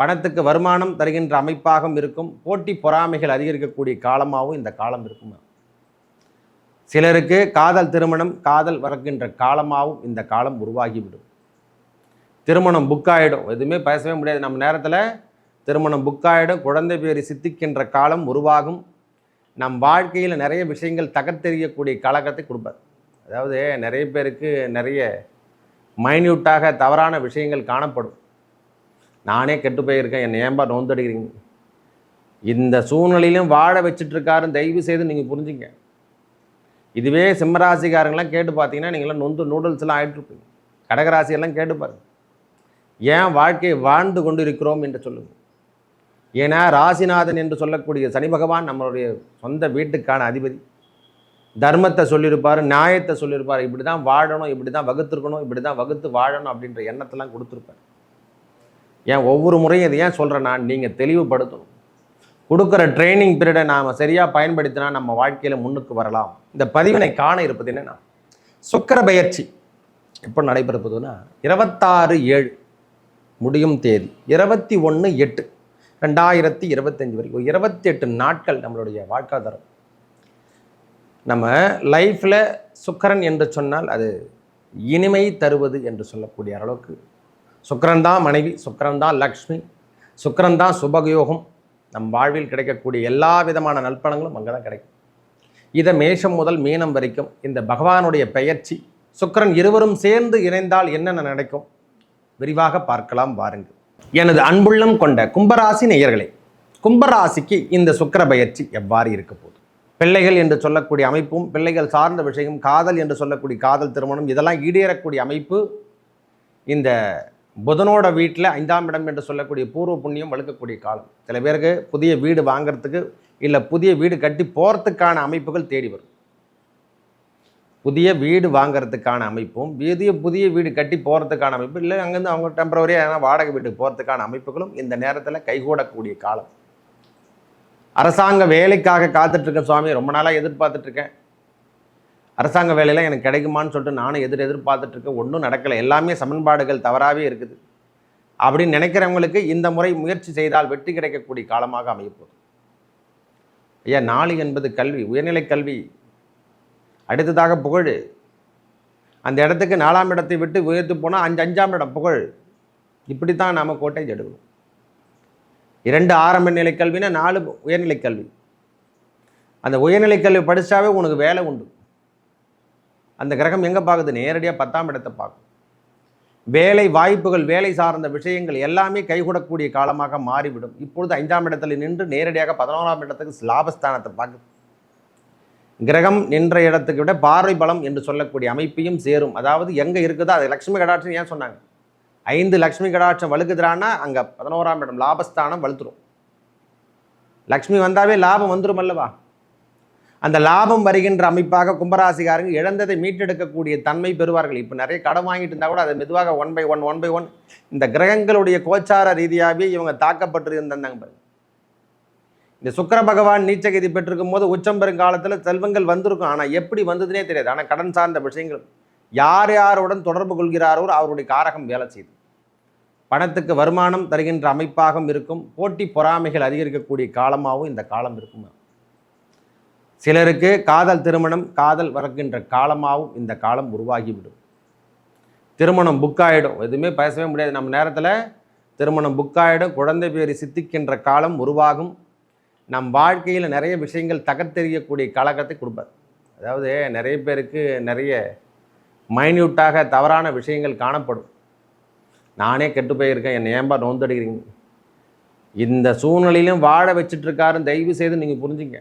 பணத்துக்கு வருமானம் தருகின்ற அமைப்பாகவும் இருக்கும். போட்டி பொறாமைகள் அதிகரிக்கக்கூடிய காலமாகவும் இந்த காலம் இருக்கும்? சிலருக்கு காதல் திருமணம் காதல் வரக்கின்ற காலமாகவும் இந்த காலம் உருவாகிவிடும். திருமணம் புக் ஆகிடும் எதுவுமே பேசவே முடியாது. நம்ம நேரத்தில் திருமணம் புக் ஆகிடும் குழந்தை பேரை சித்திக்கின்ற காலம் உருவாகும். நம் வாழ்க்கையில் நிறைய விஷயங்கள் தகர்த்தெறியக்கூடிய காலகத்தை கொடுப்பார் அதாவது நிறைய பேருக்கு நிறைய மைன்யூட்டாக தவறான விஷயங்கள் காணப்படும். நானே கெட்டு போயிருக்கேன். என்னை ஏன்பா நோந்தடிக்கிறீங்க? இந்த சூழ்நிலையிலும் வாழ வச்சுட்ருக்காருன்னு தயவு செய்து நீங்கள் புரிஞ்சுங்க. இதுவே சிம்மராசிக்காரங்களாம் கேட்டு பார்த்தீங்கன்னா நீங்களாம் நொந்து நூடுல்ஸ்லாம் ஆகிட்டுருப்பீங்க கடகராசியெல்லாம் கேட்டு பாருங்க. ஏன் வாழ்க்கையை வாழ்ந்து கொண்டு இருக்கிறோம் என்று சொல்லுங்கள் ஏன்னா ராசிநாதன் என்று சொல்லக்கூடிய சனி பகவான் நம்மளுடைய சொந்த வீட்டுக்கான அதிபதி. தர்மத்தை சொல்லியிருப்பார் நியாயத்தை சொல்லியிருப்பார். இப்படி தான் வாழணும் இப்படி தான் வகுத்துருக்கணும் இப்படி தான் வகுத்து வாழணும் அப்படின்ற எண்ணத்தெல்லாம் கொடுத்துருப்பார். ஏன் ஒவ்வொரு முறையும் இதை ஏன் சொல்கிறேன்னா நீங்கள் தெளிவுபடுத்தணும். கொடுக்குற ட்ரைனிங் பீரியடை நாம் சரியாக பயன்படுத்தினா நம்ம வாழ்க்கையில் முன்னுக்கு வரலாம். இந்த பதிவினை காண இருப்பது என்னென்னா சுக்கர பயிற்சி எப்போ நடைபெறுவதுன்னா இருபத்தாறு ஏழு முடியும் தேதி இருபத்தி ஒன்று எட்டு ரெண்டாயிரத்தி இருபத்தஞ்சி வரைக்கும் இருபத்தி எட்டு நாட்கள் நம்மளுடைய வாழ்க்காதாரம். நம்ம லைஃப்பில் சுக்கரன் என்று சொன்னால் அது இனிமை தருவது என்று சொல்லக்கூடிய அளவுக்கு சுக்கரன் தான் மனைவி சுக்கரன் தான் லக்ஷ்மி சுக்கரன் தான் சுபகயோகம். நம் வாழ்வில் கிடைக்கக்கூடிய எல்லா விதமான நல்பணங்களும் அங்கே தான் கிடைக்கும். இதை மேஷம் முதல் மீனம் வரைக்கும் இந்த பகவானுடைய பெயர்ச்சி சுக்கரன் இருவரும் சேர்ந்து இணைந்தால் என்னென்ன நடக்கும்? விரிவாக பார்க்கலாம் வாருங்கள். எனது அன்புள்ளம் கொண்ட கும்பராசி நேயர்களே கும்பராசிக்கு இந்த சுக்கர பயிற்சி எவ்வாறு இருக்க போகுது? பிள்ளைகள் என்று சொல்லக்கூடிய அமைப்பும் பிள்ளைகள் சார்ந்த விஷயம் காதல் என்று சொல்லக்கூடிய காதல் திருமணம் இதெல்லாம் ஈடேறக்கூடிய அமைப்பு இந்த புதனோட வீட்டில் ஐந்தாம் இடம் என்று சொல்லக்கூடிய பூர்வ புண்ணியம் வழுக்கக்கூடிய காலம். சில பேருக்கு புதிய வீடு வாங்குறதுக்கு இல்லை புதிய வீடு கட்டி போகிறதுக்கான அமைப்புகள் தேடி வரும். புதிய வீடு வாங்கிறதுக்கான அமைப்பும் புதிய புதிய வீடு கட்டி போகிறதுக்கான அமைப்பு இல்லை அங்கேருந்து அவங்க டெம்பரவரியாக ஏன்னா வாடகை வீட்டுக்கு போகிறதுக்கான அமைப்புகளும் இந்த நேரத்தில் கைகூடக்கூடிய காலம். அரசாங்க வேலைக்காக காத்துட்ருக்கேன் சுவாமி ரொம்ப நாளாக எதிர்பார்த்துட்ருக்கேன் அரசாங்க வேலையெல்லாம் எனக்கு கிடைக்குமான்னு சொல்லிட்டு நானும் எதிர் எதிர்பார்த்துட்ருக்கேன் ஒன்றும் நடக்கலை. எல்லாமே சமன்பாடுகள் தவறாகவே இருக்குது. அப்படின்னு நினைக்கிறவங்களுக்கு இந்த முறை முயற்சி செய்தால் வெற்றி கிடைக்கக்கூடிய காலமாக அமையப்போகுது ஐயா நாலு என்பது கல்வி உயர்நிலை கல்வி. அடுத்ததாக புகழ். அந்த இடத்துக்கு நாலாம் இடத்தை விட்டு உயர்த்து போனால் அஞ்சு அஞ்சாம் இடம் புகழ். இப்படி தான் நாம் கோட்டை எடுக்கணும். இரண்டு ஆரம்ப நிலை கல்வினா நாலு உயர்நிலை கல்வி. அந்த உயர்நிலை கல்வி படித்தாவே உனக்கு வேலை உண்டு. அந்த கிரகம் எங்கே பார்க்குது? நேரடியாக பத்தாம் இடத்தை பார்க்கும். வேலை வாய்ப்புகள் வேலை சார்ந்த விஷயங்கள் எல்லாமே கைகூடக்கூடிய காலமாக மாறிவிடும். இப்பொழுது ஐந்தாம் இடத்துல நின்று நேரடியாக பதினோராம் இடத்துக்கு லாபஸ்தானத்தை பார்க்குது. கிரகம் நின்ற இடத்துக்கு விட பார்வை பலம் என்று சொல்லக்கூடிய அமைப்பையும் சேரும். அதாவது எங்கே இருக்குதோ அது லக்ஷ்மி கடாட்சம் ஏன் சொன்னாங்க? ஐந்து லக்ஷ்மி கடாட்சம் வலுக்குதுறான்னா அங்கே பதினோராம் இடம் லாபஸ்தானம் வலுத்துரும். லக்ஷ்மி வந்தாவே லாபம் வந்துடும் அல்லவா? அந்த லாபம் வருகின்ற அமைப்பாக கும்பராசிகாரங்க இழந்ததை மீட்டெடுக்கக்கூடிய தன்மை பெறுவார்கள். இப்போ நிறைய கடன் வாங்கிட்டு இருந்தால் கூட அதை மெதுவாக one by one one by one இந்த கிரகங்களுடைய கோச்சார ரீதியாகவே இவங்க தாக்கப்பட்டு இருந்தாங்க இந்த சுக்கர பகவான் நீச்சகதி பெற்றிருக்கும் போது உச்சம் பெருங்காலத்தில் செல்வங்கள் வந்திருக்கும். ஆனால் எப்படி வந்ததுனே தெரியாது. ஆனால் கடன் சார்ந்த விஷயங்கள். யார் யாருடன் தொடர்பு கொள்கிறாரோ அவருடைய காரகம் வேலை செய்யுது பணத்துக்கு வருமானம் தருகின்ற அமைப்பாகவும் இருக்கும். போட்டி பொறாமைகள் அதிகரிக்கக்கூடிய காலமாகவும் இந்த காலம் இருக்கும்? சிலருக்கு காதல் திருமணம் காதல் வரக்கின்ற காலமாகவும் இந்த காலம் உருவாகிவிடும். திருமணம் புக் ஆகிடும் எதுவுமே பேசவே முடியாது. நம்ம நேரத்தில் திருமணம் புக் ஆகிடும் குழந்தை பேரை சித்திக்கின்ற காலம் உருவாகும். நம் வாழ்க்கையில் நிறைய விஷயங்கள் தகர்த்தெறியக்கூடிய காலகத்தை கொடுப்பார். அதாவது நிறைய பேருக்கு நிறைய மைன்யூட்டாக தவறான விஷயங்கள் காணப்படும். நானே கெட்டு போயிருக்கேன். என்னை ஏன்பா நோந்தடிக்கிறீங்க? இந்த சூழ்நிலையிலும் வாழ வச்சுட்ருக்காருன்னு தயவு செய்து நீங்கள் புரிஞ்சுங்க.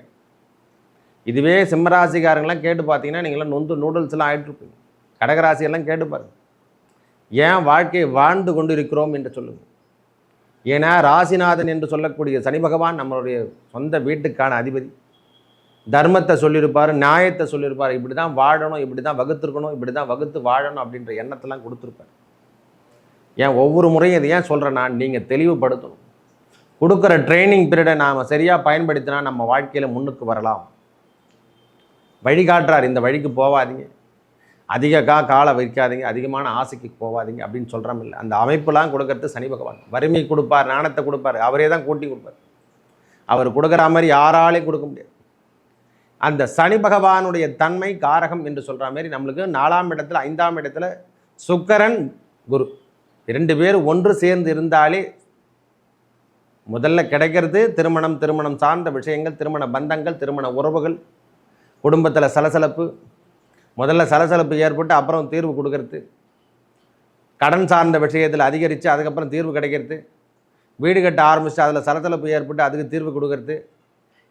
இதுவே சிம்மராசிக்காரங்களாம் கேட்டு பார்த்தீங்கன்னா நீங்களாம் நொந்து நூடுல்ஸ்லாம் ஆகிட்டுருப்பீங்க கடகராசியெல்லாம் கேட்டு பாருங்கள் ஏன் வாழ்க்கையை வாழ்ந்து கொண்டு இருக்கிறோம் என்று சொல்லுங்கள் ஏன்னா ராசிநாதன் என்று சொல்லக்கூடிய சனி பகவான் நம்மளுடைய சொந்த வீட்டுக்கான அதிபதி. தர்மத்தை சொல்லியிருப்பார் நியாயத்தை சொல்லியிருப்பார். இப்படி தான் வாழணும் இப்படி தான் வகுத்துருக்கணும் இப்படி தான் வகுத்து வாழணும் அப்படின்ற எண்ணத்தெல்லாம் கொடுத்துருப்பார். ஏன் ஒவ்வொரு முறையும் இதை ஏன் சொல்கிறேன்னா நீங்கள் தெளிவுபடுத்தணும். கொடுக்குற ட்ரைனிங் பீரியடை நாம் சரியாக பயன்படுத்தினா நம்ம வாழ்க்கையில் முன்னுக்கு வரலாம். வழிகாட்டுறார் இந்த வழிக்கு போகாதீங்க அதிக கா காலை வைக்காதீங்க அதிகமான ஆசைக்கு போகாதீங்க அப்படின்னு சொல்கிறோம் இல்லை. அந்த அமைப்புலாம் கொடுக்கறது சனி பகவான். வறுமை கொடுப்பார் நாணத்தை கொடுப்பார் அவரே தான் கூட்டி கொடுப்பார். அவர் கொடுக்குற மாதிரி யாராலையும் கொடுக்க முடியாது. அந்த சனி பகவானுடைய தன்மை காரகம் என்று சொல்கிற மாதிரி நம்மளுக்கு நாலாம் இடத்துல ஐந்தாம் இடத்துல சுக்கரன் குரு. இரண்டு பேர் ஒன்று சேர்ந்து இருந்தாலே முதல்ல கிடைக்கிறது திருமணம் திருமணம் சார்ந்த விஷயங்கள் திருமண பந்தங்கள் திருமண உறவுகள். குடும்பத்தில் சலசலப்பு முதல்ல சலசலப்பு ஏற்பட்டு அப்புறம் தீர்வு கொடுக்கறது கடன் சார்ந்த விஷயத்தில் அதிகரித்து அதுக்கப்புறம் தீர்வு கிடைக்கிறது வீடு கட்ட ஆரம்பித்து அதில் சலசலப்பு ஏற்பட்டு அதுக்கு தீர்வு கொடுக்கறது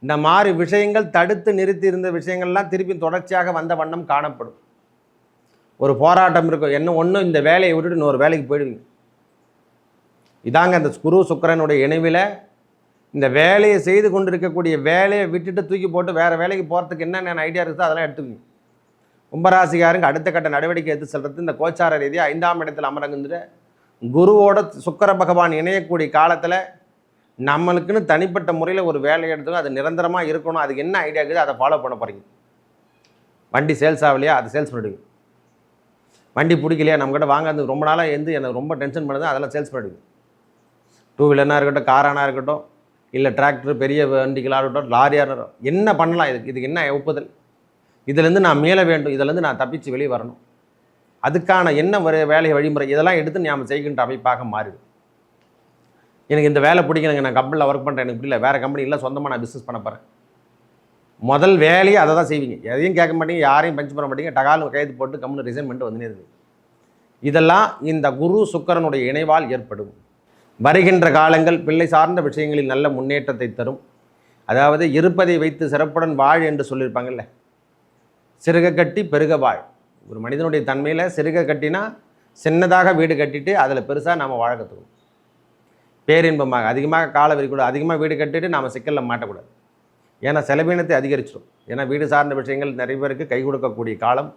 இந்த மாதிரி விஷயங்கள் தடுத்து நிறுத்தி இருந்த விஷயங்கள்லாம் திருப்பி தொடர்ச்சியாக வந்த வண்ணம் காணப்படும். ஒரு போராட்டம் இருக்கும். என்ன ஒன்றும் இந்த வேலையை விட்டுட்டு இன்னொரு வேலைக்கு போயிடுவீங்க. இதாங்க அந்த குரு சுக்கிரனுடைய இணைவில் இந்த வேலையை செய்து கொண்டிருக்கக்கூடிய வேலையை விட்டுட்டு தூக்கி போட்டு வேறு வேலைக்கு போகிறதுக்கு என்னென்ன ஐடியா இருக்குதோ அதெல்லாம் எடுத்துக்கோங்க. கும்பராசிக்காரங்க அடுத்த கட்ட நடவடிக்கை எடுத்து செல்றது இந்த கோச்சார ரீதியாக ஐந்தாம் இடத்தில் அமரங்குன்ற குருவோட சுக்கர பகவான் இணையக்கூடிய காலத்தில் நம்மளுக்குன்னு தனிப்பட்ட முறையில் ஒரு வேலை எடுத்துக்கோ அது நிரந்தரமாக இருக்கணும் அதுக்கு என்ன ஐடியா இருக்குது அதை ஃபாலோ பண்ண போகிறீங்க வண்டி சேல்ஸ் ஆகலையா? அதை சேல்ஸ் பண்ணிடுங்க வண்டி பிடிக்கலையா? நம்மக்கிட்ட வாங்காது ரொம்ப நாளாக எந்த எனக்கு ரொம்ப டென்ஷன் பண்ணுது அதெல்லாம் சேல்ஸ் பண்ணிடுங்க டூ வீலர்னா இருக்கட்டும் காரானா இருக்கட்டும் இல்லை டிராக்டர் பெரிய வண்டிகளாக இருக்கட்டும் லாரியாக இருக்கட்டும் என்ன பண்ணலாம் இதுக்கு? இதுக்கு என்ன ஒப்புதல்? இதுலேருந்து நான் மீள வேண்டும் இதுலேருந்து நான் தப்பிச்சு வெளியே வரணும். அதுக்கான என்ன ஒரு வேலை வழிமுறை? இதெல்லாம் எடுத்து நாம் செய்கின்ற அமைப்பாக மாறிடும் எனக்கு இந்த வேலை பிடிக்கணுங்க நான் கம்பெனியில் ஒர்க் பண்ணுறேன் எனக்கு பிடிக்கல வேறு கம்பெனி இல்லை சொந்தமாக நான் பிஸ்னஸ் பண்ண போகிறேன் முதல் வேலையை அதை தான் செய்வீங்க. எதையும் கேட்க மாட்டீங்க யாரையும் பஞ்ச் பண்ண மாட்டீங்க டகாலும் கைது போட்டு கம்பெனி ரிசைன் பண்ணிட்டு வந்துனே இருக்குது இதெல்லாம் இந்த குரு சுக்கரனுடைய இணைவால் ஏற்படும். வருகின்ற காலங்கள் பிள்ளை சார்ந்த விஷயங்களில் நல்ல முன்னேற்றத்தை தரும். அதாவது இருப்பதை வைத்து சிறப்புடன் வாழ் என்று சொல்லியிருப்பாங்கல்ல. சிறுக கட்டி பெருக வாழ். ஒரு மனிதனுடைய தன்மையில் சிறுக கட்டினா சின்னதாக வீடு கட்டிட்டு அதில் பெருசாக நாம் வாழ கற்றுக்கணும் பேரின்பமாக அதிகமாக கால விரிக்கூடாது அதிகமாக வீடு கட்டிட்டு நாம் சிக்கலில் மாட்டக்கூடாது. ஏன்னா செலவீனத்தை அதிகரிச்சிடும். ஏன்னா வீடு சார்ந்த விஷயங்கள் நிறைய பேருக்கு கை கொடுக்கக்கூடிய காலம்.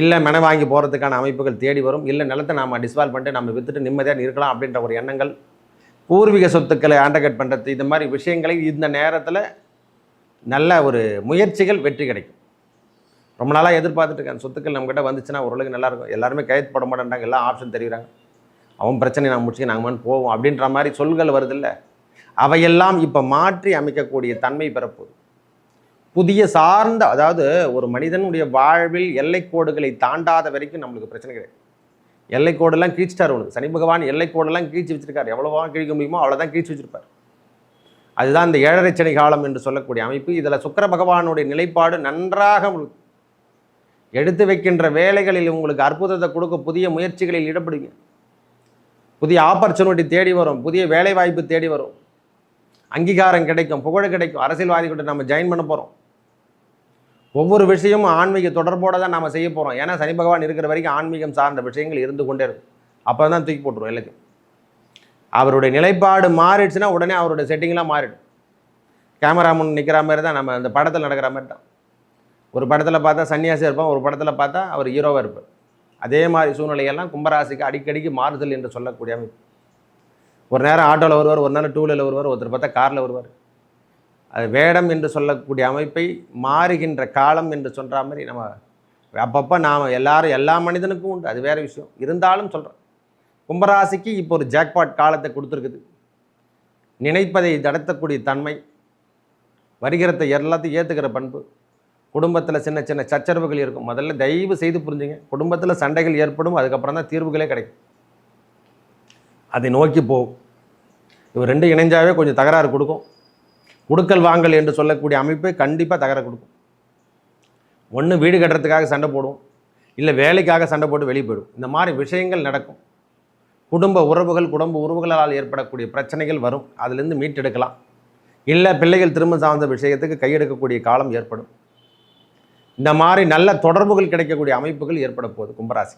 இல்லை மனை வாங்கி போகிறதுக்கான அமைப்புகள் தேடி வரும். இல்லை நிலத்தை நாம் டிஸ்வால்வ் பண்ணிட்டு நம்ம விற்றுட்டு நிம்மதியாக இருக்கலாம் அப்படின்ற ஒரு எண்ணங்கள் பூர்வீக சொத்துக்களை ஆண்டகட் பண்ணுறது இந்த மாதிரி விஷயங்களை இந்த நேரத்தில் நல்ல ஒரு முயற்சிகள் வெற்றி கிடைக்கும். ரொம்ப நாளாக எதிர்பார்த்துட்டு இருக்கேன். சொத்துக்கள் நம்மக்கிட்ட வந்துச்சுன்னா ஓரளவுக்கு நல்லா இருக்கும். எல்லாருமே கையெழுத்து போட மாட்டேன்றாங்க. எல்லாம் ஆப்ஷன் தெரியுறாங்க. அவன் பிரச்சனை நான் முடிச்சு நாங்கள் மண் போவோம் அப்படின்ற மாதிரி சொல்கள் வருதில்ல அவையெல்லாம் இப்போ மாற்றி அமைக்கக்கூடிய தன்மை பெறப்போகுது. புதிய சார்ந்த அதாவது ஒரு மனிதனுடைய வாழ்வில் எல்லைக்கோடுகளை தாண்டாத வரைக்கும் நம்மளுக்கு பிரச்சனை கிடையாது. எல்லைக்கோடெல்லாம் கீழ்ச்சிட்டார் உனக்கு சனி பகவான் எல்லைக்கோடெல்லாம் கீழ்ச்சி வச்சிருக்காரு. எவ்வளோவா கிழிக்க முடியுமோ அவ்வளோதான் கீழ்ச்சி வச்சிருப்பார். அதுதான் இந்த ஏழரை சனி காலம் என்று சொல்லக்கூடிய அமைப்பு. இதில் சுக்கர பகவானுடைய நிலைப்பாடு நன்றாக எடுத்து வைக்கின்ற வேலைகளில் உங்களுக்கு அற்புதத்தை கொடுக்க புதிய முயற்சிகளில் ஈடுபடுவீங்க. புதிய ஆப்பர்ச்சுனிட்டி தேடி வரும். புதிய வேலை வாய்ப்பு தேடி வரும். அங்கீகாரம் கிடைக்கும். புகழ் கிடைக்கும். அரசியல்வாதி கிட்ட நம்ம ஜாயின் பண்ண போகிறோம் ஒவ்வொரு விஷயமும் ஆன்மீக தொடர்போடு தான் நம்ம செய்ய போகிறோம் ஏன்னா சனி பகவான் இருக்கிற வரைக்கும் ஆன்மீகம் சார்ந்த விஷயங்கள் இருந்து கொண்டே இருக்கும். அப்போ தான் தூக்கி போட்டுரும் எல்லாத்தையும் அவருடைய நிலைப்பாடு மாறிடுச்சுன்னா உடனே அவருடைய செட்டிங்லாம் மாறிடும். கேமரா முன் நிற்கிற மாதிரி தான் நம்ம அந்த படத்தில் நடக்கிற மாதிரி தான். ஒரு படத்தில் பார்த்தா சன்னியாசி இருப்பான் ஒரு படத்தில் பார்த்தா அவர் ஹீரோவாக இருப்பார். அதே மாதிரி சூழ்நிலையெல்லாம் கும்பராசிக்கு அடிக்கடிக்கு மாறுதல் என்று சொல்லக்கூடிய அமைப்பு. ஒரு நேரம் ஆட்டோவில் வருவார் ஒரு நேரம் டூ வீலரில் வருவார் ஒருத்தர் பார்த்தா காரில் வருவார். அது வேடம் என்று சொல்லக்கூடிய அமைப்பை மாறுகின்ற காலம் என்று சொல்கிற மாதிரி நம்ம அப்பப்போ நாம் எல்லாரும் எல்லா மனிதனுக்கும் உண்டு. அது வேறு விஷயம். இருந்தாலும் சொல்கிறேன் கும்பராசிக்கு இப்போ ஒரு ஜாக்பாட் காலத்தை கொடுத்துருக்குது. நினைப்பதை நடத்தக்கூடிய தன்மை வருகிறத்தை எல்லாத்தையும் ஏற்றுக்கிற பண்பு குடும்பத்தில் சின்ன சின்ன சச்சரவுகள் இருக்கும். முதல்ல தயவு செய்து புரிஞ்சுங்க. குடும்பத்தில் சண்டைகள் ஏற்படும் அதுக்கப்புறம் தான் தீர்வுகளே கிடைக்கும். அதை நோக்கி போகும் இவர் ரெண்டு இணைஞ்சாவே கொஞ்சம் தகராறு கொடுக்கும். கொடுக்கல் வாங்கல் என்று சொல்லக்கூடிய அமைப்பை கண்டிப்பாக தகர கொடுக்கும். ஒன்று வீடு கட்டுறதுக்காக சண்டை போடும் இல்லை வேலைக்காக சண்டை போட்டு வெளியே போயிடும் இந்த மாதிரி விஷயங்கள் நடக்கும். குடும்ப உறவுகள் குடும்ப உறவுகளால் ஏற்படக்கூடிய பிரச்சனைகள் வரும். அதுலேருந்து மீட்டெடுக்கலாம். இல்லை பிள்ளைகள் திரும்ப சார்ந்த விஷயத்துக்கு கையெடுக்கக்கூடிய காலம் ஏற்படும். இந்த மாதிரி நல்ல தொடர்புகள் கிடைக்கக்கூடிய அமைப்புகள் ஏற்பட போகுது கும்பராசி.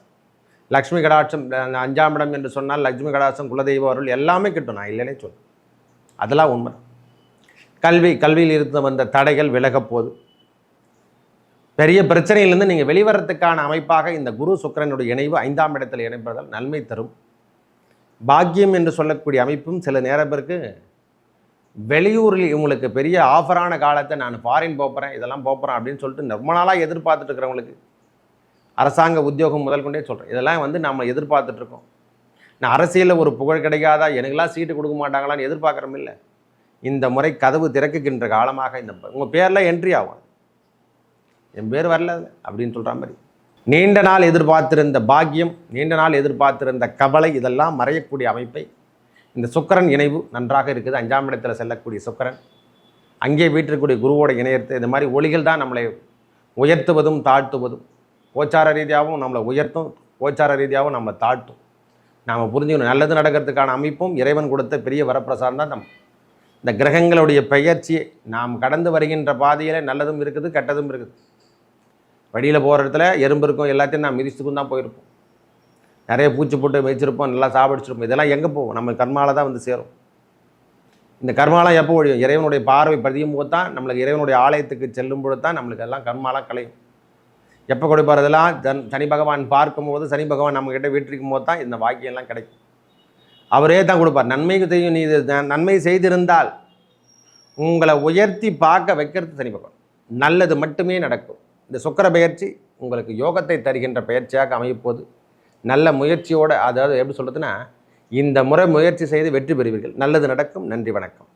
லக்ஷ்மி கடாட்சம் அஞ்சாம் இடம் என்று சொன்னால் லக்ஷ்மி கடாட்சம் குலதெய்வ அருள் எல்லாமே கிட்டும். நான் இல்லைனே சொல்ல அதெல்லாம் உண்மை கல்வி கல்வியில் இருந்து வந்த தடைகள் விலகப்போகுது பெரிய பிரச்சனையிலிருந்து நீங்கள் வெளிவரத்துக்கான அமைப்பாக இந்த குரு சுக்கிரனுடைய இணைவு ஐந்தாம் இடத்தில் இணைப்பதால் நன்மை தரும். பாக்கியம் என்று சொல்லக்கூடிய அமைப்பும் சில நேரம் வெளியூரில் இவங்களுக்கு பெரிய ஆஃபரான காலத்தை நான் ஃபாரின் போகிறேன் இதெல்லாம் போகிறேன் அப்படின்னு சொல்லிட்டு ரொம்ப நாளாக எதிர்பார்த்துட்டு இருக்கிறவங்களுக்கு அரசாங்க உத்தியோகம் முதல் கொண்டே சொல்கிறேன் இதெல்லாம் வந்து நம்ம எதிர்பார்த்துட்ருக்கோம் நான் அரசியலில் ஒரு புகழ் கிடைக்காதா? எனக்கெல்லாம் சீட்டு கொடுக்க மாட்டாங்களான்னு எதிர்பார்க்குறோம் இல்லை. இந்த முறை கதவு திறக்குகின்ற காலமாக இந்த உங்கள் பேரில் என்ட்ரி ஆகும். என் பேர் வரல அப்படின்னு சொல்கிற மாதிரி. நீண்ட நாள் எதிர்பார்த்திருந்த பாக்கியம் நீண்ட நாள் எதிர்பார்த்திருந்த கவலை இதெல்லாம் மறையக்கூடிய அமைப்பை இந்த சுக்கரன் இணைவு நன்றாக இருக்குது. அஞ்சாம் இடத்துல செல்லக்கூடிய சுக்கரன் அங்கே வீட்டிற்குரிய குருவோட இணையத்து இந்த மாதிரி ஒளிகள் தான் நம்மளை உயர்த்துவதும் தாழ்த்துவதும். கோச்சார ரீதியாகவும் நம்மளை உயர்த்தும் கோச்சார ரீதியாகவும் நம்மளை தாழ்த்தும். நாம் புரிஞ்சுக்கணும் நல்லது நடக்கிறதுக்கான அமைப்பும் இறைவன் கொடுத்த பெரிய வரப்பிரசாதம் தான் நம்ம. இந்த கிரகங்களுடைய பெயர்ச்சி நாம் கடந்து வருகின்ற பாதையில் நல்லதும் இருக்குது கெட்டதும் இருக்குது. வழியில் போகிற இடத்துல எறும்பு இருக்கும் எல்லாத்தையும் நாம் மிதிச்சுக்கும் தான் போயிருப்போம். நிறைய பூச்சி போட்டு வச்சிருப்போம் நல்லா சாப்பிடிச்சிருப்போம் இதெல்லாம் எங்கே போகும் நம்ம கர்மால தான் வந்து சேரும். இந்த கர்மாலாம் எப்போ ஒழியும்? இறைவனுடைய பார்வை பதியும் போது தான் நம்மளுக்கு இறைவனுடைய ஆலயத்துக்கு செல்லும் பொழுது தான் நம்மளுக்கு எல்லாம் கர்மாலாம் கலையும். எப்போ கொடுப்பார் இதெல்லாம் தன் சனி பகவான் பார்க்கும்போது சனி பகவான் நம்மக்கிட்ட வீட்டிருக்கும் போது தான் இந்த வாக்கியெல்லாம் கிடைக்கும். அவரே தான் கொடுப்பார். நன்மைக்கு செய்யும் நீ இது நன்மை செய்திருந்தால் உங்களை உயர்த்தி பார்க்க வைக்கிறது சனி பகவான். நல்லது மட்டுமே நடக்கும். இந்த சுக்கர பயிற்சி உங்களுக்கு யோகத்தை தருகின்ற பெயர்ச்சியாக அமையப்போது நல்ல முயற்சியோடு அதாவது எப்படி சொல்கிறதுன்னா இந்த முறை முயற்சி செய்து வெற்றி பெறுவீர்கள். நல்லது நடக்கும் நன்றி வணக்கம்.